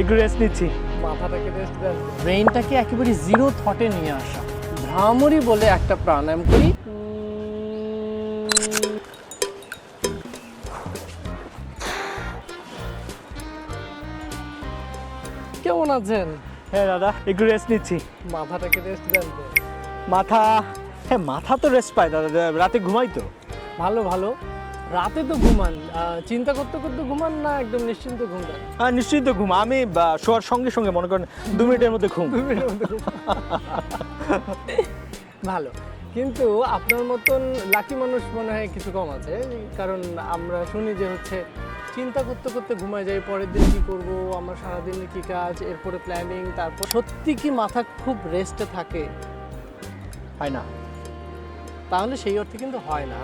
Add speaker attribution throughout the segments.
Speaker 1: একটু রেস্ট নিচ্ছি।
Speaker 2: মাথাটাকে রেস্ট দেন। ব্রেইনটাকে একেবারে জিরো থটে নিয়ে আসা। ভ্রামরি বলে একটা প্রাণায়াম করি। কেমন আছেন?
Speaker 1: হ্যাঁ দাদা একটু রেস্ট নিচ্ছি।
Speaker 2: মাথাটাকে রেস্ট দেন
Speaker 1: মাথা হ্যাঁ মাথা তো রেস্ট পায় দাদা। রাতে ঘুমাই তো।
Speaker 2: ভালো ভালো। রাতে তো ঘুমান চিন্তা করতে করতে ঘুমান না একদম নিশ্চিন্ত ঘুম
Speaker 1: হ্যাঁ নিশ্চিন্ত ঘুম। আমি শোয়ার সঙ্গে সঙ্গে মনে করেন দু মিনিটের মধ্যে ঘুম।
Speaker 2: ভালো। কিন্তু আপনার মতন লাকি মানুষ মনে হয় কিছু কম আছে কারণ আমরা শুনি যে হচ্ছে চিন্তা করতে করতে ঘুমায় যাই পরের দিন কি করব আমার সারাদিনে কি কাজ এরপরে প্ল্যানিং তারপর সত্যি কি মাথা খুব রেস্টে থাকে?
Speaker 1: হয় না।
Speaker 2: তাহলে সেই অর্থে কিন্তু হয় না।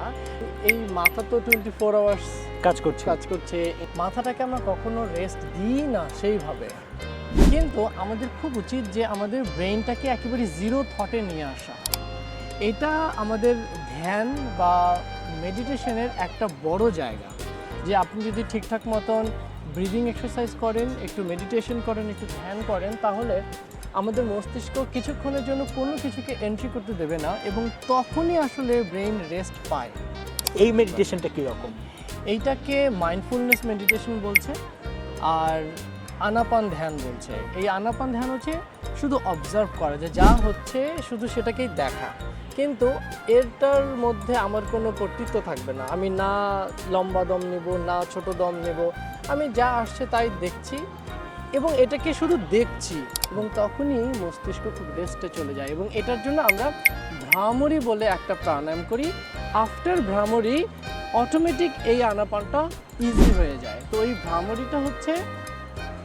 Speaker 2: এই মাথা তো টোয়েন্টি ফোর আওয়ার্স
Speaker 1: কাজ করছে।
Speaker 2: কাজ করছে। মাথাটাকে আমরা কখনো রেস্ট দিই না সেইভাবে। কিন্তু আমাদের খুব উচিত যে আমাদের ব্রেনটাকে একেবারে জিরো থটে নিয়ে আসা। এটা আমাদের ধ্যান বা মেডিটেশনের একটা বড় জায়গা। যে আপনি যদি ঠিকঠাক মতন ব্রিদিং এক্সারসাইজ করেন একটু মেডিটেশন করেন একটু ধ্যান করেন তাহলে আমাদের মস্তিষ্ক কিছুক্ষণের জন্য কোনো কিছুকে এন্ট্রি করতে দেবে না এবং তখনই আসলে ব্রেন রেস্ট পায়।
Speaker 1: এই মেডিটেশনটা কীরকম?
Speaker 2: এইটাকে মাইন্ডফুলনেস মেডিটেশন বলছে আর আনাপান ধ্যান বলছে। এই আনাপান ধ্যান হচ্ছে শুধু অবজার্ভ করা যে যা হচ্ছে শুধু সেটাকেই দেখা। কিন্তু এটার মধ্যে আমার কোনো কর্তৃত্ব থাকবে না। আমি না লম্বা দম নেব না ছোট দম নেব। আমি যা আসছে তাই দেখছি। এবং এটাকে শুধু দেখছি এবং তখনই মস্তিষ্ক খুব রেস্টে চলে যায় এবং এটার জন্য আমরা ভ্রামরি বলে একটা প্রাণায়াম করি। আফটার ভ্রামরি অটোমেটিক এই আনাপানটা ইজি হয়ে যায়। তো এই ভ্রামরিটা হচ্ছে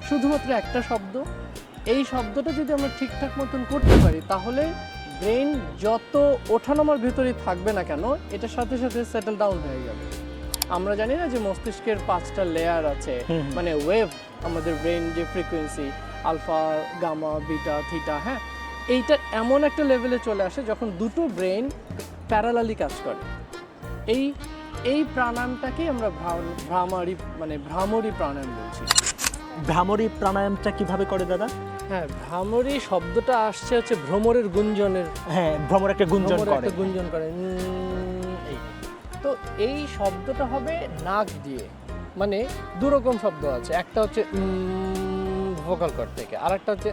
Speaker 2: শুধুমাত্র একটা শব্দ। এই শব্দটা যদি আমরা ঠিকঠাক মতন করতে পারি, তাহলে ব্রেন যত ওঠানামার ভেতরেই থাকবে না কেন, এটার সাথে সাথে সেটেল ডাউন হয়ে যাবে। আমরা জানি না যে মস্তিষ্কের পাঁচটা লেয়ার আছে। মানে ওয়েভ আমাদের ব্রেন যে frequency alpha gamma beta theta হ্যাঁ? এইটা এমন একটা লেভেলে চলে আসে যখন দুটো ব্রেন প্যারালালি কাজ করে। এই এই প্রাণায়ামটাকেই আমরা ভ্রামারি মানে ভ্রামরি প্রাণায়াম বলছি।
Speaker 1: ভ্রামরি প্রাণায়ামটা কীভাবে করে দাদা?
Speaker 2: হ্যাঁ ভ্রামরি শব্দটা আসছে হচ্ছে ভ্রমরের গুঞ্জনের।
Speaker 1: হ্যাঁ ভ্রমর একটা গুঞ্জন করে।
Speaker 2: গুঞ্জন করে। তো এই শব্দটা হবে নাক দিয়ে। মানে দুরকম শব্দ আছে। একটা হচ্ছে ভোকাল কর্ড থেকে আর একটা হচ্ছে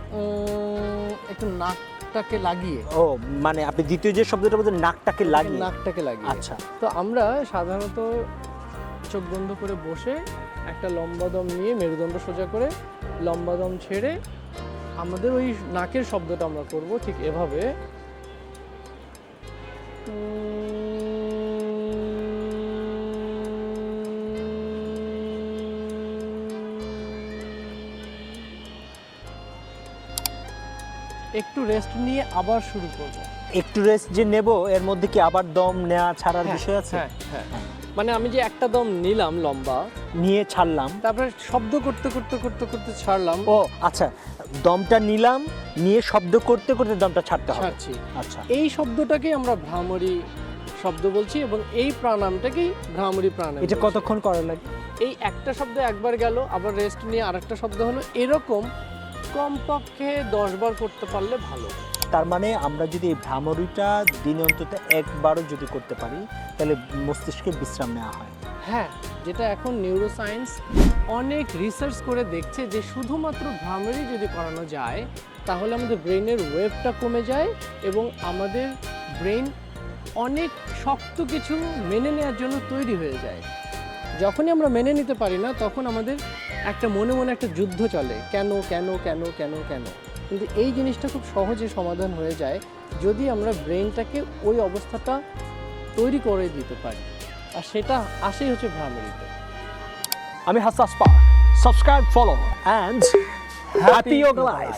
Speaker 2: একটু নাকটাকে লাগিয়ে।
Speaker 1: ও মানে আপনি দ্বিতীয় যে শব্দটা বলছেন নাকটাকে লাগিয়ে।
Speaker 2: নাকটাকে লাগিয়ে।
Speaker 1: আচ্ছা।
Speaker 2: তো আমরা সাধারণত চোখ বন্ধ করে বসে একটা লম্বা দম নিয়ে মেরুদণ্ড সোজা করে লম্বা দম ছেড়ে আমাদের ওই নাকের শব্দটা আমরা করব ঠিক এভাবে। একটু রেস্ট নিয়ে আবার শুরু করব।
Speaker 1: একটু রেস্ট যে নেব এর মধ্যে কি আবার দম নেওয়া ছাড়ার বিষয় আছে?
Speaker 2: হ্যাঁ হ্যাঁ মানে আমি যে একটা দম নিলাম লম্বা
Speaker 1: নিয়ে ছাড়লাম।
Speaker 2: তারপরে শব্দ করতে করতে করতে করতে ছাড়লাম।
Speaker 1: ও আচ্ছা দমটা নিলাম নিয়ে শব্দ করতে করতে দমটা ছাড়তে হবে।
Speaker 2: ছাড়ছি।
Speaker 1: আচ্ছা।
Speaker 2: এই শব্দটাকেই আমরা ভ্রামরি শব্দ বলছি এবং এই প্রাণায়ামটাকেই ভ্রামরি প্রাণায়াম
Speaker 1: এটা। কতক্ষণ করা লাগে?
Speaker 2: এই একটা শব্দ একবার গেল আবার রেস্ট নিয়ে আরেকটা শব্দ হলো এরকম কমপক্ষে দশ বার করতে পারলে ভালো।
Speaker 1: তার মানে আমরা যদি এই ভ্রামরিটা দিনে অন্তত একবারও যদি করতে পারি তাহলে মস্তিষ্কে বিশ্রাম নেওয়া হয়।
Speaker 2: হ্যাঁ যেটা এখন নিউরোসায়েন্স অনেক রিসার্চ করে দেখছে যে শুধুমাত্র ভ্রামরি যদি করানো যায় তাহলে আমাদের ব্রেনের ওয়েভটা কমে যায় এবং আমাদের ব্রেন অনেক শক্ত কিছু মেনে নেওয়ার জন্য তৈরি হয়ে যায়। যখনই আমরা মেনে নিতে পারি না তখন আমাদের একটা মনে মনে একটা যুদ্ধ চলে কেন কেন কেন কেন কেন? কিন্তু এই জিনিসটা খুব সহজে সমাধান হয়ে যায় যদি আমরা ব্রেনটাকে ওই অবস্থাটা তৈরি করে দিতে পারি। আর সেটা আসেই হচ্ছে ভ্রামরিতে।
Speaker 1: আমি হাসাস park. Subscribe follow and happy yoga life